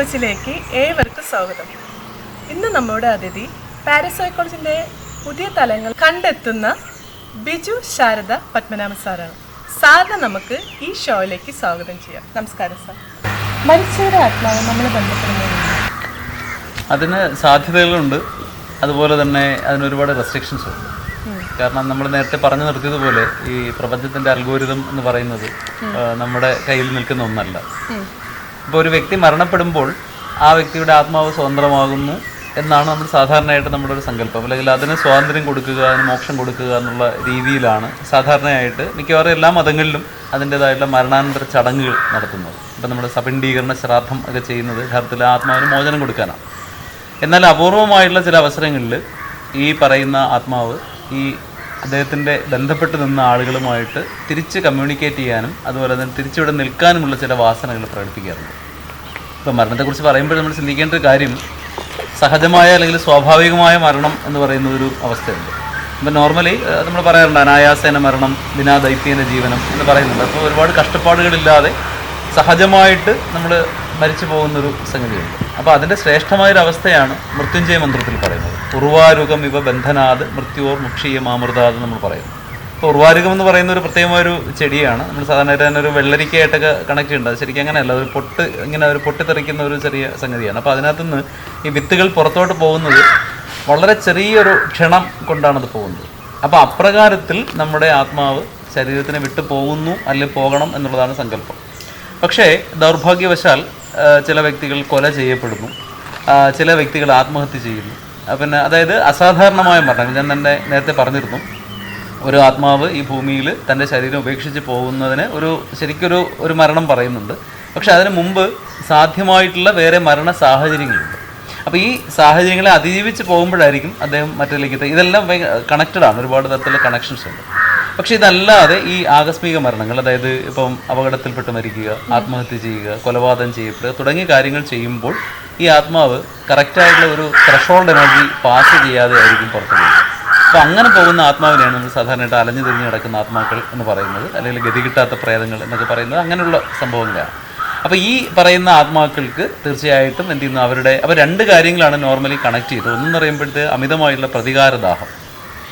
ചോയ്സിലേക്ക് ഏവർക്കും സ്വാഗതം. ഇന്ന് നമ്മുടെ അതിഥി പാരസൈക്കോളജിന്റെ പുതിയ തലങ്ങൾ കണ്ടെത്തുന്ന ബിജു ശാരദ പത്മനാഭ സാറാണ്. സാറിനെ നമുക്ക് ഈ ഷോയിലേക്ക് സ്വാഗതം ചെയ്യാം. നമസ്കാരം സാർ. മരിച്ചവരുടെ ആത്മാവ് നമ്മൾ ബന്ധപ്പെടുന്നത് അതിന് സാധ്യതകളുണ്ട്. അതുപോലെ തന്നെ അതിന് ഒരുപാട് റെസ്ട്രിക്ഷൻസ് ഉണ്ട്. കാരണം നമ്മൾ നേരത്തെ പറഞ്ഞു നിർത്തിയതുപോലെ ഈ പ്രപഞ്ചത്തിന്റെ അൽഗോരിതം എന്ന് പറയുന്നത് നമ്മുടെ കയ്യിൽ നിൽക്കുന്ന ഒന്നല്ല. ഇപ്പോൾ ഒരു വ്യക്തി മരണപ്പെടുമ്പോൾ ആ വ്യക്തിയുടെ ആത്മാവ് സ്വതന്ത്രമാകുന്നു എന്നാണ് നമ്മൾ സാധാരണയായിട്ട് നമ്മുടെ ഒരു സങ്കല്പം. അല്ലെങ്കിൽ അതിന് സ്വാതന്ത്ര്യം കൊടുക്കുക അതിന് മോക്ഷം കൊടുക്കുക എന്നുള്ള രീതിയിലാണ് സാധാരണയായിട്ട് മിക്കവാറും എല്ലാ മതങ്ങളിലും അതിന്റേതായിട്ടുള്ള മരണാനന്തര ചടങ്ങുകൾ നടത്തുന്നത്. ഇപ്പം നമ്മുടെ സപിണ്ഡീകരണ ശ്രാദ്ധം ഒക്കെ ചെയ്യുന്നത് യഥാർത്ഥത്തിൽ ആത്മാവിന് മോചനം കൊടുക്കാനാണ്. എന്നാൽ അപൂർവമായിട്ടുള്ള ചില അവസരങ്ങളിൽ ഈ പറയുന്ന ആത്മാവ് ഈ അദ്ദേഹത്തിന്റെ ബന്ധപ്പെട്ട് നിന്ന ആളുകളുമായിട്ട് തിരിച്ച് കമ്മ്യൂണിക്കേറ്റ് ചെയ്യാനും അതുപോലെ തന്നെ തിരിച്ചിവിടെ നിൽക്കാനുമുള്ള ചില വാസനകൾ പ്രകടിപ്പിക്കാറുണ്ട്. ഇപ്പോൾ മരണത്തെക്കുറിച്ച് പറയുമ്പോൾ നമ്മൾ ചിന്തിക്കേണ്ട ഒരു കാര്യം സഹജമായ അല്ലെങ്കിൽ സ്വാഭാവികമായ മരണം എന്ന് പറയുന്ന ഒരു അവസ്ഥയുണ്ട്. ഇപ്പം നോർമലി നമ്മൾ പറയാറുണ്ട് അനായാസേന മരണം ബിനാ ദൈത്യേന ജീവനം എന്ന് പറയുന്നുണ്ട്. അപ്പോൾ ഒരുപാട് കഷ്ടപ്പാടുകളില്ലാതെ സഹജമായിട്ട് നമ്മൾ മരിച്ചു പോകുന്നൊരു സംഗതിയുണ്ട്. അപ്പോൾ അതിന്റെ ശ്രേഷ്ഠമായൊരു അവസ്ഥയാണ് മൃത്യുഞ്ജയ മന്ത്രത്തിൽ പറയുന്നത്. ഉർവാരുകം ഇവ ബന്ധനാത് മൃത്യുവോർ മുക്ഷീയ മാമൃതാത് നമ്മൾ പറയുന്നു. അപ്പോൾ ഉർവാരുകം എന്ന് പറയുന്ന ഒരു പ്രത്യേകമായ ഒരു ചെടിയാണ്. നമ്മൾ സാധാരണയായിട്ട് തന്നെ ഒരു വെള്ളരിക്കയായിട്ടൊക്കെ കണക്ട് അത് ശരിക്കും അങ്ങനെയല്ല ഒരു പൊട്ട് ഇങ്ങനെ ഒരു പൊട്ടിത്തെറിക്കുന്ന ഒരു ചെറിയ സംഗതിയാണ്. അപ്പോൾ അതിനകത്തുനിന്ന് ഈ വിത്തുകൾ പുറത്തോട്ട് പോകുന്നത് വളരെ ചെറിയൊരു ക്ഷണം കൊണ്ടാണത് പോകുന്നത്. അപ്പോൾ അപ്രകാരത്തിൽ നമ്മുടെ ആത്മാവ് ശരീരത്തിന് വിട്ടു പോകുന്നു അല്ലെങ്കിൽ പോകണം എന്നുള്ളതാണ് സങ്കല്പം. പക്ഷേ ദൗർഭാഗ്യവശാൽ ചില വ്യക്തികൾ കൊല ചെയ്യപ്പെടുന്നു. ചില വ്യക്തികൾ ആത്മഹത്യ ചെയ്യുന്നു. പിന്നെ അതായത് അസാധാരണമായ മരണങ്ങൾ. ഞാൻ തന്നെ നേരത്തെ പറഞ്ഞിരുന്നു. ഒരു ആത്മാവ് ഈ ഭൂമിയിൽ തന്റെ ശരീരം ഉപേക്ഷിച്ച് പോകുന്നതിന് ഒരു ശരിക്കൊരു ഒരു മരണം പറയുന്നുണ്ട്. പക്ഷെ അതിന് മുമ്പ് സാധ്യമായിട്ടുള്ള വേറെ മരണ സാഹചര്യങ്ങളുണ്ട്. അപ്പോൾ ഈ സാഹചര്യങ്ങളെ അതിജീവിച്ച് പോകുമ്പോഴായിരിക്കും അദ്ദേഹം എത്തുക. ഇതെല്ലാം കണക്റ്റഡ് ആണ്. ഒരുപാട് തരത്തിലുള്ള കണക്ഷൻസ് ഉണ്ട്. പക്ഷെ ഇതല്ലാതെ ഈ ആകസ്മിക മരണങ്ങൾ അതായത് ഇപ്പം അപകടത്തിൽപ്പെട്ട് മരിക്കുക ആത്മഹത്യ ചെയ്യുക കൊലപാതകം ചെയ്യപ്പെടുക തുടങ്ങിയ കാര്യങ്ങൾ ചെയ്യുമ്പോൾ ഈ ആത്മാവ് കറക്റ്റായിട്ടുള്ള ഒരു ത്രഷോൾഡ് എനർജി പാസ് ചെയ്യാതെ ആയിരിക്കും പുറത്തു പോകുന്നത് അപ്പോൾ അങ്ങനെ പോകുന്ന ആത്മാവിനെയാണ് നമ്മൾ സാധാരണയായിട്ട് അലഞ്ഞു തിരിഞ്ഞ് നടക്കുന്ന ആത്മാക്കൾ എന്ന് പറയുന്നത് അല്ലെങ്കിൽ ഗതി കിട്ടാത്ത പ്രേതങ്ങൾ എന്നൊക്കെ പറയുന്നത് അങ്ങനെയുള്ള സംഭവങ്ങളാണ്. അപ്പോൾ ഈ പറയുന്ന ആത്മാക്കൾക്ക് തീർച്ചയായിട്ടും എന്ത് ചെയ്യുന്നു? അവരുടെ അപ്പോൾ രണ്ട് കാര്യങ്ങളാണ് നോർമലി കണക്ട് ചെയ്തത് ഒന്നെന്ന് പറയുമ്പോഴത്തെ അമിതമായിട്ടുള്ള പ്രതികാരദാഹം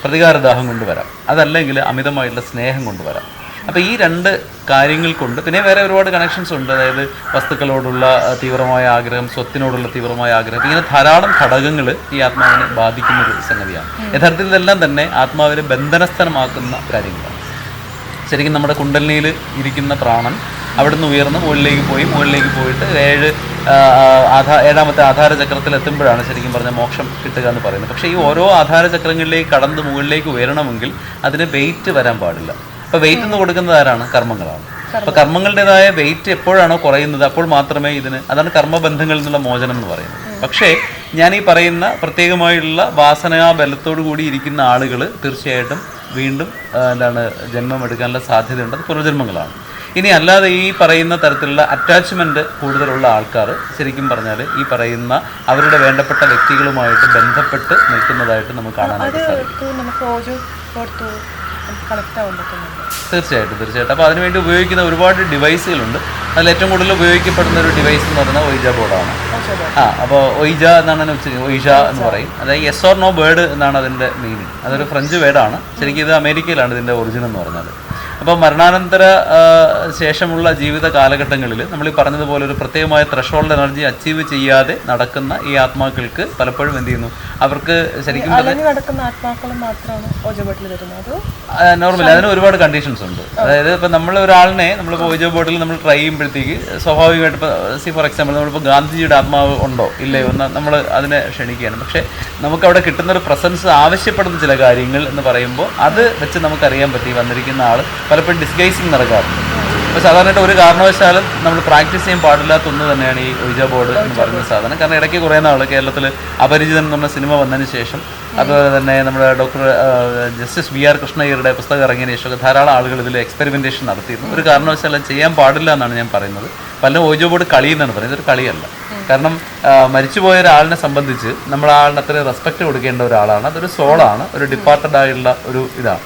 പ്രതികാരദാഹം കൊണ്ടുവരാം. അതല്ലെങ്കിൽ അമിതമായുള്ള സ്നേഹം കൊണ്ടുവരാം. അപ്പോൾ ഈ രണ്ട് കാര്യങ്ങൾ കൊണ്ട്. പിന്നെ വേറെ ഒരുപാട് കണക്ഷൻസ് ഉണ്ട്. അതായത് വസ്തുക്കളോടുള്ള തീവ്രമായ ആഗ്രഹം സ്വത്തിനോടുള്ള തീവ്രമായ ആഗ്രഹം. ഇങ്ങനെ ധാരാളം ഘടകങ്ങൾ ഈ ആത്മാവിനെ ബാധിക്കുന്ന ഒരു സംഗതിയാണ്. യഥാർത്ഥത്തിൽ ഇതെല്ലാം തന്നെ ആത്മാവിനെ ബന്ധനസ്ഥനമാക്കുന്ന കാര്യങ്ങളാണ്. ശരിക്കും നമ്മുടെ കുണ്ടലിനിയിൽ ഇരിക്കുന്ന പ്രാണൻ അവിടുന്ന് ഉയർന്ന് മുകളിലേക്ക് പോയി മുകളിലേക്ക് പോയിട്ട് ഏഴ് ആധാ ഏഴാമത്തെ ആധാര ചക്രത്തിൽ എത്തുമ്പോഴാണ് ശരിക്കും പറഞ്ഞ മോക്ഷം കിട്ടുക എന്ന് പറയുന്നത്. പക്ഷേ ഈ ഓരോ ആധാര ചക്രങ്ങളിലേക്ക് കടന്ന് മുകളിലേക്ക് ഉയരണമെങ്കിൽ അതിന് വെയിറ്റ് വരാൻ പാടില്ല. അപ്പോൾ വെയിറ്റ് എന്ന് കൊടുക്കുന്നത് ആരാണ്? കർമ്മങ്ങളാണ്. അപ്പോൾ കർമ്മങ്ങളുടേതായ വെയിറ്റ് എപ്പോഴാണോ കുറയുന്നത് അപ്പോൾ മാത്രമേ ഇതിന് അതാണ് കർമ്മബന്ധങ്ങളിൽ നിന്നുള്ള മോചനം എന്ന് പറയുന്നത്. പക്ഷേ ഞാൻ ഈ പറയുന്ന പ്രത്യേകമായുള്ള വാസനാ ബലത്തോടു കൂടി ഇരിക്കുന്ന ആളുകൾ തീർച്ചയായിട്ടും വീണ്ടും എന്താണ് ജന്മം എടുക്കാനുള്ള സാധ്യതയുണ്ട്. അത് പുനർജന്മങ്ങളാണ്. ഇനി അല്ലാതെ ഈ പറയുന്ന തരത്തിലുള്ള അറ്റാച്ച്മെന്റ് കൂടുതലുള്ള ആൾക്കാർ ശരിക്കും പറഞ്ഞാൽ ഈ പറയുന്ന അവരുടെ വേണ്ടപ്പെട്ട വ്യക്തികളുമായിട്ട് ബന്ധപ്പെട്ട് നിൽക്കുന്നതായിട്ട് നമുക്ക് കാണാനായിട്ട് സാധിക്കും. ആവാൻ പറ്റുന്നുണ്ട്. തീർച്ചയായിട്ടും തീർച്ചയായിട്ടും. അപ്പോൾ അതിനുവേണ്ടി ഉപയോഗിക്കുന്ന ഒരുപാട് ഡിവൈസുകളുണ്ട് അതിൽ ഏറ്റവും കൂടുതൽ ഉപയോഗിക്കപ്പെടുന്ന ഒരു ഡിവൈസ് എന്ന് പറയുന്നത് ഒയ്ജ ബോർഡാണ് ആ അപ്പോൾ ഒയ്ജ എന്നാണ് അതിനെ ഉച്ചരിക്കുന്നത് ഒയ്ജ എന്ന് പറയും. അതായത് യെസ് ഓർ നോ ബേർഡ് എന്നാണ് അതിന്റെ മീനിങ് അതൊരു ഫ്രഞ്ച് വേർഡാണ് ശരിക്കും ഇത് അമേരിക്കയിലാണ് ഇതിന്റെ ഒറിജിൻ എന്ന് പറഞ്ഞാൽ അപ്പോൾ മരണാനന്തര ശേഷമുള്ള ജീവിത കാലഘട്ടങ്ങളിൽ നമ്മൾ ഈ പറഞ്ഞതുപോലെ ഒരു പ്രത്യേകമായ ത്രഷോൾഡ് എനർജി അച്ചീവ് ചെയ്യാതെ നടക്കുന്ന ഈ ആത്മാക്കൾക്ക് പലപ്പോഴും എന്ത് ചെയ്യുന്നു? അവർക്ക് ശരിക്കും നോർമൽ അതിന് ഒരുപാട് കണ്ടീഷൻസ് ഉണ്ട്. അതായത് ഇപ്പം നമ്മൾ ഒരാളിനെ നമ്മൾ ഓജോ ബോട്ടിൽ നമ്മൾ ട്രൈ ചെയ്യുമ്പോഴത്തേക്ക് സ്വാഭാവികമായിട്ട് ഇപ്പോൾ സി ഫോർ എക്സാമ്പിൾ നമ്മളിപ്പോൾ ഗാന്ധിജിയുടെ ആത്മാവ് ഉണ്ടോ? ഇല്ലേ? എന്ന് നമ്മൾ അതിനെ ക്ഷണിക്കുകയാണ്. പക്ഷേ നമുക്ക് അവിടെ കിട്ടുന്ന ഒരു പ്രസൻസ് ആവശ്യപ്പെടുന്ന ചില കാര്യങ്ങൾ എന്ന് പറയുമ്പോൾ അത് വെച്ച് നമുക്കറിയാൻ പറ്റി വന്നിരിക്കുന്ന ആൾ പലപ്പോഴും ഡിസ്ഗൈസിങ് നടക്കാറുണ്ട്. അപ്പോൾ സാധാരണയായിട്ട് ഒരു കാരണവശാലും നമ്മൾ പ്രാക്ടീസ് ചെയ്യാൻ പാടില്ലാത്ത ഒന്ന് തന്നെയാണ് ഈ ഒയ്ജ ബോർഡ് എന്ന് പറയുന്ന സാധനം. കാരണം ഇടയ്ക്ക് കുറേ നാൾ കേരളത്തിൽ അപരിചിതൻ എന്ന് പറഞ്ഞ സിനിമ വന്നതിന് ശേഷം അതുപോലെ തന്നെ നമ്മുടെ ഡോക്ടർ ജസ്റ്റിസ് ബി ആർ കൃഷ്ണയ്യരുടെ പുസ്തകം ഇറങ്ങിയതിന് ശേഷം ധാരാളം ആളുകൾ ഇതിൽ എക്സ്പെരിമെന്റേഷൻ നടത്തിയിരുന്നു. ഒരു കാരണവശാലും ചെയ്യാൻ പാടില്ല എന്നാണ് ഞാൻ പറയുന്നത്. പലരും ഓജോ ബോർഡ് കളി എന്നാണ് പറയുന്നത്. ഇതൊരു കളിയല്ല. കാരണം മരിച്ചുപോയ ഒരാളിനെ സംബന്ധിച്ച് നമ്മൾ ആ അത്രയും റെസ്പെക്ട് കൊടുക്കേണ്ട ഒരാളാണ്. അതൊരു സോളാണ് ഒരു ഡിപ്പാർട്ടഡ് ആയിട്ടുള്ള ഒരു ഇതാണ്.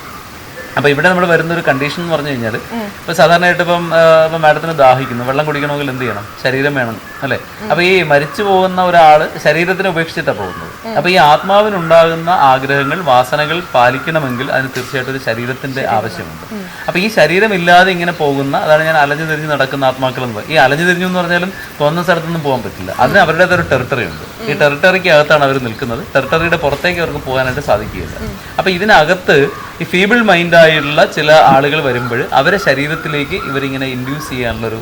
അപ്പോൾ ഇവിടെ നമ്മൾ വരുന്ന ഒരു കണ്ടീഷൻ എന്ന് പറഞ്ഞു കഴിഞ്ഞാൽ ഇപ്പോൾ സാധാരണയായിട്ട് ഇപ്പം ഇപ്പം മാഡത്തിന് ദാഹിക്കുന്നു വെള്ളം കുടിക്കണമെങ്കിൽ എന്ത് ചെയ്യണം? ശരീരം വേണം അല്ലേ? അപ്പോൾ ഈ മരിച്ചു പോകുന്ന ഒരാൾ ശരീരത്തിനെ ഉപേക്ഷിച്ചിട്ടാണ് പോകുന്നത്. അപ്പോൾ ഈ ആത്മാവിനുണ്ടാകുന്ന ആഗ്രഹങ്ങൾ വാസനകൾ പാലിക്കണമെങ്കിൽ അതിന് തീർച്ചയായിട്ടും ഒരു ശരീരത്തിന്റെ ആവശ്യമുണ്ട്. അപ്പോൾ ഈ ശരീരം ഇല്ലാതെ ഇങ്ങനെ പോകുന്ന അതാണ് ഞാൻ അലഞ്ഞു തിരിഞ്ഞ് നടക്കുന്ന ആത്മാക്കൾ എന്ന് പറയും ഈ അലഞ്ഞു തിരിഞ്ഞു എന്ന് പറഞ്ഞാലും തോന്നുന്ന സ്ഥലത്തൊന്നും പോകാൻ പറ്റില്ല. അതിന് അവരുടേതൊരു ടെറിട്ടറി ഉണ്ട്. ഈ ടെറിട്ടറിക്ക് അകത്താണ് അവർ നിൽക്കുന്നത്. ടെറിട്ടറിയുടെ പുറത്തേക്ക് അവർക്ക് പോകാനായിട്ട് സാധിക്കുകയില്ല. അപ്പോൾ ഇതിനകത്ത് ഈ ഫീബിൾ മൈൻഡായിട്ടുള്ള ചില ആളുകൾ വരുമ്പോൾ അവരെ ശരീരത്തിലേക്ക് ഇവരിങ്ങനെ ഇൻഡ്യൂസ് ചെയ്യാനുള്ള ഒരു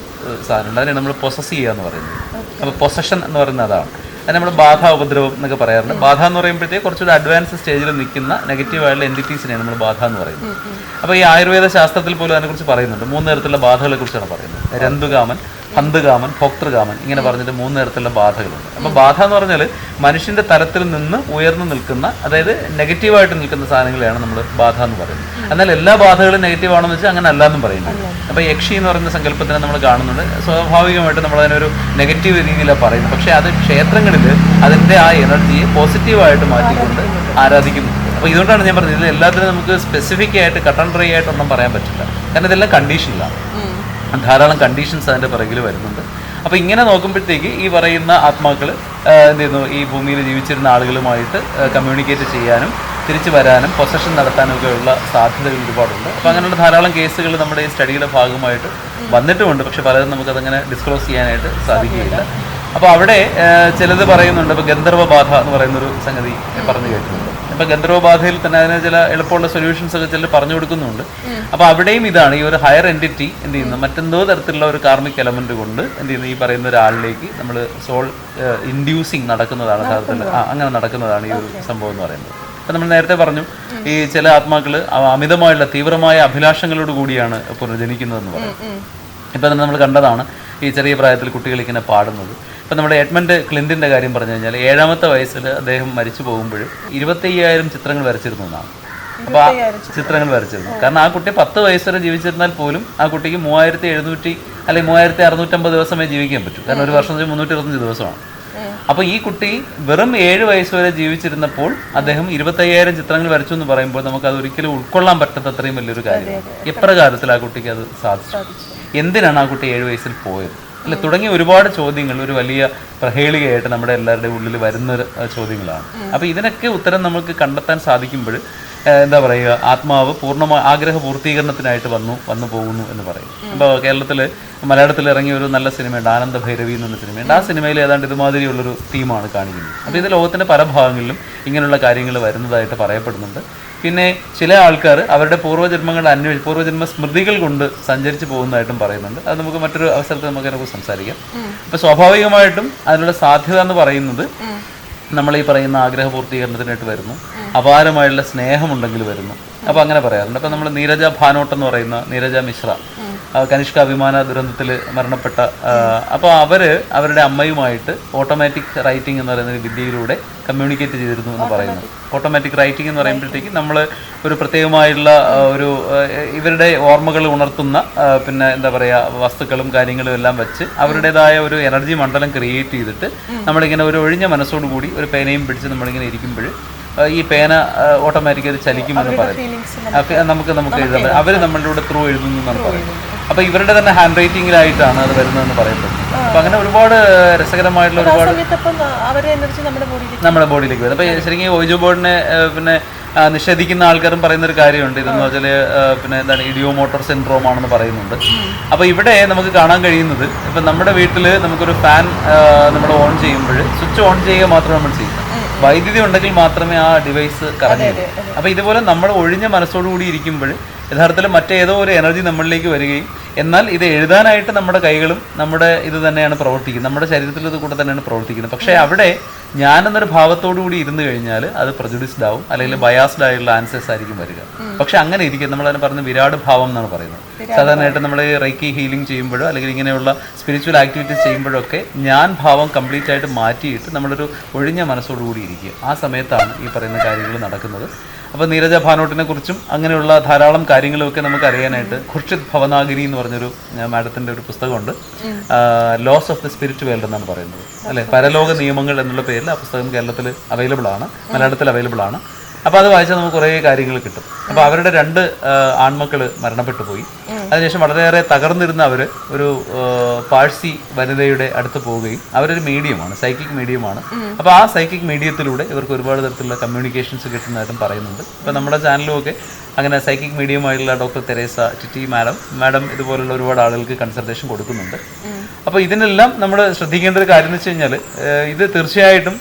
സാധനമുണ്ട്. അതിനെ നമ്മൾ പൊസസ് ചെയ്യുക എന്ന് പറയുന്നത്. അപ്പോൾ പൊസഷൻ എന്ന് പറയുന്നത് അതാണ്. അത് നമ്മൾ ബാധ ഉപദ്രവം എന്നൊക്കെ പറയാറുണ്ട്. ബാധ എന്ന് പറയുമ്പോഴത്തേക്ക് കുറച്ചുകൂടി അഡ്വാൻസ് സ്റ്റേജിൽ നിൽക്കുന്ന നെഗറ്റീവായുള്ള എന്റിറ്റീസിനെയാണ് നമ്മൾ ബാധ എന്ന് പറയുന്നത്. അപ്പോൾ ഈ ആയുർവേദ ശാസ്ത്രത്തിൽ പോലും അതിനെക്കുറിച്ച് പറയുന്നുണ്ട്. മൂന്ന് തരത്തിലുള്ള ബാധകളെ കുറിച്ചാണ് പറയുന്നത് രന്തുകാമൻ ഹന്തുകാമൻ ഭോക്തൃകാമൻ ഇങ്ങനെ പറഞ്ഞിട്ട് മൂന്ന് തരത്തിലുള്ള ബാധകളുണ്ട്. അപ്പോൾ ബാധ എന്ന് പറഞ്ഞാൽ മനുഷ്യന്റെ തലത്തിൽ നിന്ന് ഉയർന്നു നിൽക്കുന്ന അതായത് നെഗറ്റീവായിട്ട് നിൽക്കുന്ന സാധനങ്ങളെയാണ് നമ്മൾ ബാധ എന്ന് പറയുന്നത്. എന്നാൽ എല്ലാ ബാധകളും നെഗറ്റീവ് ആണെന്ന് വെച്ചാൽ അങ്ങനെ അല്ല എന്നും പറയുന്നത്. അപ്പോൾ യക്ഷി എന്ന് പറയുന്ന സങ്കല്പത്തിനെ നമ്മൾ കാണുന്നുണ്ട്. സ്വാഭാവികമായിട്ട് നമ്മൾ അതിനൊരു നെഗറ്റീവ് രീതിയിലാണ് പറയുന്നത്. പക്ഷേ അത് ക്ഷേത്രങ്ങളിൽ അതിന്റെ ആ എനർജിയെ പോസിറ്റീവായിട്ട് മാറ്റിക്കൊണ്ട് ആരാധിക്കുന്നു. അപ്പോൾ ഇതുകൊണ്ടാണ് ഞാൻ പറഞ്ഞത് ഇതിൽ എല്ലാത്തിനും നമുക്ക് സ്പെസിഫിക് ആയിട്ട് കട്ടൺ ഡ്രൈ ആയിട്ടൊന്നും പറയാൻ പറ്റില്ല. കാരണം ഇതെല്ലാം കണ്ടീഷനിലാണ് ധാരാളം കണ്ടീഷൻസ് അതിന്റെ പിറകിൽ വരുന്നുണ്ട്. അപ്പോൾ ഇങ്ങനെ നോക്കുമ്പോഴത്തേക്ക് ഈ പറയുന്ന ആത്മാക്കൾ എന്ത് ചെയ്യുന്നു? ഈ ഭൂമിയിൽ ജീവിച്ചിരുന്ന ആളുകളുമായിട്ട് കമ്മ്യൂണിക്കേറ്റ് ചെയ്യാനും തിരിച്ചു വരാനും പൊസഷൻ നടത്താനും ഒക്കെ ഉള്ള സാധ്യതകൾ ഒരുപാടുണ്ട്. അപ്പോൾ അങ്ങനെയുള്ള ധാരാളം കേസുകൾ നമ്മുടെ ഈ സ്റ്റഡിയുടെ ഭാഗമായിട്ട് വന്നിട്ടുമുണ്ട്. പക്ഷെ പലരും നമുക്കതങ്ങനെ ഡിസ്ക്ലോസ് ചെയ്യാനായിട്ട് സാധിക്കുകയില്ല. അപ്പോൾ അവിടെ ചിലത് പറയുന്നുണ്ട്. ഇപ്പോൾ ഗന്ധർവബാധ എന്ന് പറയുന്നൊരു സംഗതി പറഞ്ഞു കേട്ടിട്ടുണ്ട്. അപ്പോൾ ഗന്ധർവബാധയിൽ തന്നെ അതിന് ചില എളുപ്പമുള്ള സൊല്യൂഷൻസ് ഒക്കെ ചിലർ പറഞ്ഞു കൊടുക്കുന്നുണ്ട്. അപ്പോൾ അവിടെയും ഇതാണ്. ഈ ഒരു ഹയർ എന്റിറ്റി എന്ത് ചെയ്യുന്നു? മറ്റെന്തോ തരത്തിലുള്ള ഒരു കാർമിക് എലമെന്റ് കൊണ്ട് എന്ത് ചെയ്യുന്നു? ഈ പറയുന്ന ഒരാളിലേക്ക് നമ്മൾ സോൾ ഇൻഡ്യൂസിങ് നടക്കുന്നതാണ് യഥാർത്ഥത്തിൽ. അങ്ങനെ നടക്കുന്നതാണ് ഈ ഒരു സംഭവം എന്ന് പറയുന്നത്. അപ്പം നമ്മൾ നേരത്തെ പറഞ്ഞു ഈ ചില ആത്മാക്കൾ അമിതമായുള്ള തീവ്രമായ അഭിലാഷങ്ങളോട് കൂടിയാണ് പുനർജനിക്കുന്നതെന്ന് പറയും ഇപ്പം തന്നെ നമ്മൾ കണ്ടതാണ് ഈ ചെറിയ പ്രായത്തിൽ കുട്ടികൾ ഇങ്ങനെ പാടുന്നത്. ഇപ്പം നമ്മുടെ എഡ്മണ്ട് ക്ലിന്റിന്റെ കാര്യം പറഞ്ഞു കഴിഞ്ഞാൽ ഏഴാമത്തെ വയസ്സിൽ അദ്ദേഹം മരിച്ചു പോകുമ്പോൾ ഇരുപത്തയ്യായിരം ചിത്രങ്ങൾ വരച്ചിരുന്നു എന്നാണ്. അപ്പോൾ ആ ചിത്രങ്ങൾ. വരച്ചിരുന്നു. കാരണം ആ കുട്ടി പത്ത് വയസ്സ് വരെ ജീവിച്ചിരുന്നാൽ പോലും ആ കുട്ടിക്ക് മൂവായിരത്തി എഴുന്നൂറ്റി അല്ലെങ്കിൽ മൂവായിരത്തി അറുന്നൂറ്റമ്പത് ദിവസമേ ജീവിക്കാൻ പറ്റൂ. കാരണം ഒരു വർഷം മുന്നൂറ്റി ഇരുപത്തഞ്ച് ദിവസമാണ് അപ്പോൾ ഈ കുട്ടി വെറും ഏഴ് വയസ്സ് വരെ ജീവിച്ചിരുന്നപ്പോൾ അദ്ദേഹം ഇരുപത്തയ്യായിരം ചിത്രങ്ങൾ വരച്ചു എന്ന് പറയുമ്പോൾ നമുക്ക് അത് ഒരിക്കലും ഉൾക്കൊള്ളാൻ പറ്റാത്ത അത്രയും വലിയൊരു കാര്യമാണ്. എപ്രകാരത്തിൽ ആ കുട്ടിക്ക് അത് സാധിച്ചു എന്തിനാണ് ആ കുട്ടി ഏഴ് വയസ്സിൽ പോയത്? അല്ലെ തുടങ്ങിയ ഒരുപാട് ചോദ്യങ്ങൾ ഒരു വലിയ പ്രഹേളികയായിട്ട് നമ്മുടെ എല്ലാവരുടെയും ഉള്ളിൽ വരുന്ന ചോദ്യങ്ങളാണ്. അപ്പോൾ ഇതിനൊക്കെ ഉത്തരം നമുക്ക് കണ്ടെത്താൻ സാധിക്കുമ്പോൾ എന്താ പറയുക ആത്മാവ് പൂർണമായ ആഗ്രഹ പൂർത്തീകരണത്തിനായിട്ട് വന്നു വന്നു പോകുന്നു എന്ന് പറയും. അപ്പോൾ കേരളത്തിൽ മലയാളത്തിൽ ഇറങ്ങിയ ഒരു നല്ല സിനിമയുണ്ട് ആനന്ദ ഭൈരവി എന്ന സിനിമയുണ്ട്. ആ സിനിമയിൽ ഏതാണ്ട് ഇതുമാതിരിയുള്ളൊരു തീമാണ് കാണിക്കുന്നത്. അപ്പോൾ ഇത് ലോകത്തിന്റെ പല ഭാഗങ്ങളിലും ഇങ്ങനെയുള്ള കാര്യങ്ങൾ വരുന്നതായിട്ട് പറയപ്പെടുന്നുണ്ട്. പിന്നെ ചില ആൾക്കാർ അവരുടെ പൂർവജന്മങ്ങളുടെ അന്വേ പൂർവജന്മ സ്മൃതികൾ കൊണ്ട് സഞ്ചരിച്ച് പോകുന്നതായിട്ടും പറയുന്നുണ്ട്. അത് നമുക്ക് മറ്റൊരു അവസരത്തിൽ നമുക്ക് അതിനെക്കുറിച്ച് സംസാരിക്കാം. അപ്പോൾ സ്വാഭാവികമായിട്ടും അതിനുള്ള സാധ്യത എന്ന് പറയുന്നത് നമ്മൾ ഈ പറയുന്ന ആഗ്രഹ പൂർത്തീകരണത്തിനായിട്ട് വരുന്നു. അപാരമായിട്ടുള്ള സ്നേഹമുണ്ടെങ്കിൽ വരുന്നു. അപ്പോൾ അങ്ങനെ പറയാറുണ്ട്. അപ്പോൾ നമ്മൾ നീരജ ഭാനോട്ട് എന്ന് പറയുന്ന നീരജ മിശ്ര കനിഷ്ക വിമാന ദുരന്തത്തിൽ മരണപ്പെട്ട അപ്പോൾ അവർ അവരുടെ അമ്മയുമായിട്ട് ഓട്ടോമാറ്റിക് റൈറ്റിംഗ് എന്ന് പറയുന്ന ഒരു വിദ്യയിലൂടെ കമ്മ്യൂണിക്കേറ്റ് ചെയ്തിരുന്നു എന്ന് പറയുന്നു. ഓട്ടോമാറ്റിക് റൈറ്റിംഗ് എന്ന് പറയുമ്പോഴത്തേക്ക് നമ്മൾ ഒരു പ്രത്യേകമായുള്ള ഒരു ഇവരുടെ ഓർമ്മകൾ ഉണർത്തുന്ന പിന്നെ എന്താ പറയുക വസ്തുക്കളും കാര്യങ്ങളും എല്ലാം വെച്ച് അവരുടേതായ ഒരു എനർജി മണ്ഡലം ക്രിയേറ്റ് ചെയ്തിട്ട് നമ്മളിങ്ങനെ ഒരു ഒഴിഞ്ഞ മനസ്സോടുകൂടി ഒരു പേനയും പിടിച്ച് നമ്മളിങ്ങനെ ഇരിക്കുമ്പോൾ ഈ പേന ഓട്ടോമാറ്റിക്കായി ചലിക്കുമെന്ന് പറയും. നമുക്ക് നമുക്ക് എഴുതാൻ അവർ നമ്മളുടെ ത്രൂ എഴുതുന്നു എന്നാണ് പറയുന്നത്. അപ്പോൾ ഇവരുടെ തന്നെ ഹാൻഡ് റൈറ്റിംഗിലായിട്ടാണ് അത് വരുന്നതെന്ന് പറയപ്പെടുന്നത് അങ്ങനെ ഒരുപാട് രസകരമായിട്ടുള്ള ഒരുപാട് നമ്മുടെ ബോഡിയിലേക്ക് വരും. അപ്പൊ ശരിക്കും ഓജോ ബോർഡിനെ പിന്നെ നിഷേധിക്കുന്ന ആൾക്കാരും പറയുന്ന ഒരു കാര്യമുണ്ട്. ഇതെന്ന് വെച്ചാൽ പിന്നെ എന്താണ് ഇഡിയോ മോട്ടോർ സിൻഡ്രോം ആണെന്ന് പറയുന്നുണ്ട്. അപ്പോൾ ഇവിടെ നമുക്ക് കാണാൻ കഴിയുന്നത് ഇപ്പം നമ്മുടെ വീട്ടിൽ നമുക്കൊരു ഫാൻ നമ്മൾ ഓൺ ചെയ്യുമ്പോൾ സ്വിച്ച് ഓൺ ചെയ്യുക മാത്രമേ നമ്മൾ ചെയ്യുന്നത് വൈദ്യുതി ഉണ്ടെങ്കിൽ മാത്രമേ ആ ഡിവൈസ് കറങ്ങുള്ളൂ അപ്പോൾ ഇതുപോലെ നമ്മൾ ഒഴിഞ്ഞ മനസ്സോടുകൂടി ഇരിക്കുമ്പോൾ യഥാർത്ഥത്തിൽ മറ്റേതോ ഒരു എനർജി നമ്മളിലേക്ക് വരികയും എന്നാൽ ഇത് എഴുതാനായിട്ട് നമ്മുടെ കൈകളും നമ്മുടെ ഇത് തന്നെയാണ് പ്രവർത്തിക്കുന്നത്. നമ്മുടെ ശരീരത്തിൽ ഇത് കൂടെ തന്നെയാണ് പ്രവർത്തിക്കുന്നത്. പക്ഷേ അവിടെ ഞാനെന്നൊരു ഭാവത്തോടു കൂടി ഇരുന്ന് കഴിഞ്ഞാൽ അത് പ്രജുഡിസ്ഡ് ആവും അല്ലെങ്കിൽ ബയാസ്ഡ് ആയുള്ള ആൻസേഴ്സ് ആയിരിക്കും വരിക. പക്ഷെ അങ്ങനെ ഇരിക്കും നമ്മൾ അതിനെ പറഞ്ഞ വിരാട് ഭാവം എന്നാണ് പറയുന്നത്. സാധാരണയായിട്ട് നമ്മൾ റൈക്കി ഹീലിംഗ് ചെയ്യുമ്പോഴോ അല്ലെങ്കിൽ ഇങ്ങനെയുള്ള സ്പിരിച്വൽ ആക്ടിവിറ്റീസ് ചെയ്യുമ്പോഴൊക്കെ ഞാൻ ഭാവം കംപ്ലീറ്റ് ആയിട്ട് മാറ്റിയിട്ട് നമ്മളൊരു ഒഴിഞ്ഞ മനസ്സോടു കൂടി ഇരിക്കുക. ആ സമയത്താണ് ഈ പറയുന്ന കാര്യങ്ങൾ നടക്കുന്നത്. അപ്പോൾ നീരജ ഭാനോട്ടിനെ കുറിച്ചും അങ്ങനെയുള്ള ധാരാളം കാര്യങ്ങളുമൊക്കെ നമുക്ക് അറിയാനായിട്ട് ഖുർഷിദ് ഭവനാഗിരി എന്ന് പറഞ്ഞൊരു മാഡത്തിന്റെ ഒരു പുസ്തകമുണ്ട്. Laws of the spirit world എന്നാണ് പറയുന്നത്. അല്ലെ? പരലോക നിയമങ്ങൾ എന്നുള്ള പേരിൽ ആ പുസ്തകം കേരളത്തിൽ അവൈലബിൾ ആണ് മലയാളത്തിൽ അവൈലബിൾ ആണ്. അപ്പോൾ അത് വായിച്ചാൽ നമുക്ക് കുറേ കാര്യങ്ങൾ കിട്ടും. അപ്പോൾ അവരുടെ രണ്ട് ആൺമക്കൾ മരണപ്പെട്ടു പോയി. അതിനുശേഷം വളരെയേറെ തകർന്നിരുന്ന അവർ ഒരു പാഴ്സി വനിതയുടെ അടുത്ത് പോവുകയും അവരൊരു മീഡിയമാണ് സൈക്കിക് മീഡിയമാണ്. അപ്പോൾ ആ സൈക്കിക് മീഡിയത്തിലൂടെ ഇവർക്ക് ഒരുപാട് തരത്തിലുള്ള കമ്മ്യൂണിക്കേഷൻസ് കിട്ടുന്നതായിട്ടും പറയുന്നുണ്ട്. ഇപ്പോൾ നമ്മുടെ ചാനലുമൊക്കെ അങ്ങനെ സൈക്കിക് മീഡിയമായിട്ടുള്ള ഡോക്ടർ തെരേസ ടിറ്റി മാഡം മാഡം ഇതുപോലുള്ള ഒരുപാട് ആളുകൾക്ക് കൺസൾട്ടേഷൻ കൊടുക്കുന്നുണ്ട്. അപ്പോൾ ഇതിനെല്ലാം നമ്മൾ ശ്രദ്ധിക്കേണ്ട ഒരു കാര്യം എന്ന് വെച്ച് കഴിഞ്ഞാൽ ഇത് തീർച്ചയായിട്ടും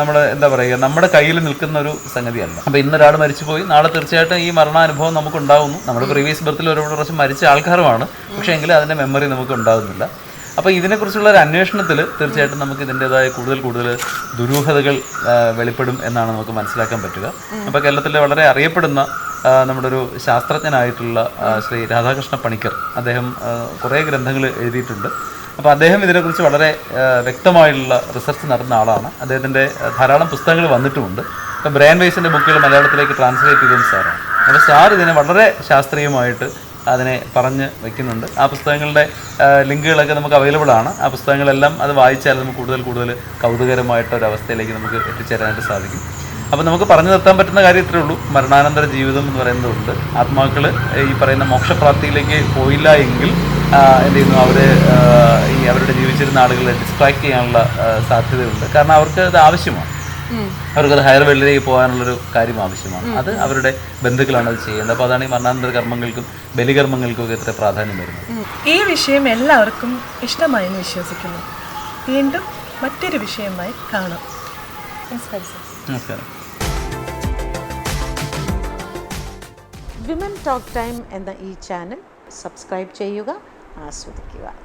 നമ്മൾ എന്താ പറയുക നമ്മുടെ കയ്യിൽ നിൽക്കുന്ന ഒരു സംഗതിയല്ല. അപ്പോൾ ഇന്നൊരാൾ മരിച്ചുപോയി നാളെ തീർച്ചയായിട്ടും ഈ മരണാനുഭവം നമുക്ക് ഉണ്ടാവുന്നു നമ്മുടെ പ്രീവിയസ് ബർത്തിൽ ഒരുപാട് പ്രാവശ്യം മരിച്ച ആൾക്കാരുമാണ്. പക്ഷേ എങ്കിലും അതിന്റെ മെമ്മറി നമുക്ക് ഉണ്ടാകുന്നില്ല അപ്പോൾ ഇതിനെക്കുറിച്ചുള്ള ഒരു അന്വേഷണത്തിൽ തീർച്ചയായിട്ടും നമുക്ക് ഇതിന്റെതായ കൂടുതൽ കൂടുതൽ ദുരൂഹതകൾ വെളിപ്പെടും എന്നാണ് നമുക്ക് മനസ്സിലാക്കാൻ പറ്റുക. അപ്പോൾ കേരളത്തിലെ വളരെ അറിയപ്പെടുന്ന നമ്മുടെ ഒരു ശാസ്ത്രജ്ഞനായിട്ടുള്ള ശ്രീ രാധാകൃഷ്ണ പണിക്കർ അദ്ദേഹം കുറേ ഗ്രന്ഥങ്ങൾ എഴുതിയിട്ടുണ്ട്. അപ്പോൾ അദ്ദേഹം ഇതിനെക്കുറിച്ച് വളരെ വ്യക്തമായിട്ടുള്ള റിസർച്ച് നടന്ന ആളാണ്. അദ്ദേഹത്തിന്റെ ധാരാളം പുസ്തകങ്ങൾ വന്നിട്ടുമുണ്ട്. അപ്പോൾ ബ്രെയിൻ വൈസിന്റെ ബുക്കുകൾ മലയാളത്തിലേക്ക് ട്രാൻസ്ലേറ്റ് ചെയ്തത് സാറാണ്. അപ്പോൾ സാർ ഇതിനെ വളരെ ശാസ്ത്രീയമായിട്ട് അതിനെ പറഞ്ഞ് വെക്കുന്നുണ്ട്. ആ പുസ്തകങ്ങളുടെ ലിങ്കുകളൊക്കെ നമുക്ക് അവൈലബിൾ ആണ്. ആ പുസ്തകങ്ങളെല്ലാം അത് വായിച്ചാൽ നമുക്ക് കൂടുതൽ കൂടുതൽ കൗതുകരമായിട്ട് ഒരു അവസ്ഥയിലേക്ക് നമുക്ക് എത്തിച്ചേരാനായിട്ട് സാധിക്കും. അപ്പോൾ നമുക്ക് പറഞ്ഞു നിർത്താൻ പറ്റുന്ന കാര്യം ഇത്രേ ഉള്ളൂ. മരണാനന്തര ജീവിതം എന്ന് പറയുന്നതുണ്ട്. ആത്മാക്കൾ ഈ പറയുന്ന മോക്ഷപ്രാപ്തിയിലേക്ക് പോയില്ല എങ്കിൽ എന്ത് ചെയ്യുന്നു? അവർ ഈ അവരുടെ ജീവിച്ചിരുന്ന ആളുകളെ ഡിസ്ട്രാക്ട് ചെയ്യാനുള്ള സാധ്യതയുണ്ട്. കാരണം അവർക്ക് അത് ആവശ്യമാണ്. അവർക്കത് ഹയർ വേൾഡിലേക്ക് പോകാനുള്ളൊരു കാര്യം ആവശ്യമാണ്. അത് അവരുടെ ബന്ധുക്കളാണ് അത് ചെയ്യുന്നത്. അപ്പോൾ അതാണ് ഈ മരണാനന്തര കർമ്മങ്ങൾക്കും ബലികർമ്മങ്ങൾക്കും ഒക്കെ ഇത്ര പ്രാധാന്യം വരുന്നത്. ഈ വിഷയം എല്ലാവർക്കും ഇഷ്ടമായി എന്ന് വിശ്വസിക്കുന്നു. വീണ്ടും മറ്റൊരു വിഷയമായി കാണാം. നമസ്കാരം. വിമൻ ടോക്ക് ടൈം എന്ന ഈ ചാനൽ സബ്സ്ക്രൈബ് ചെയ്യുക ആസ്വദിക്കുക.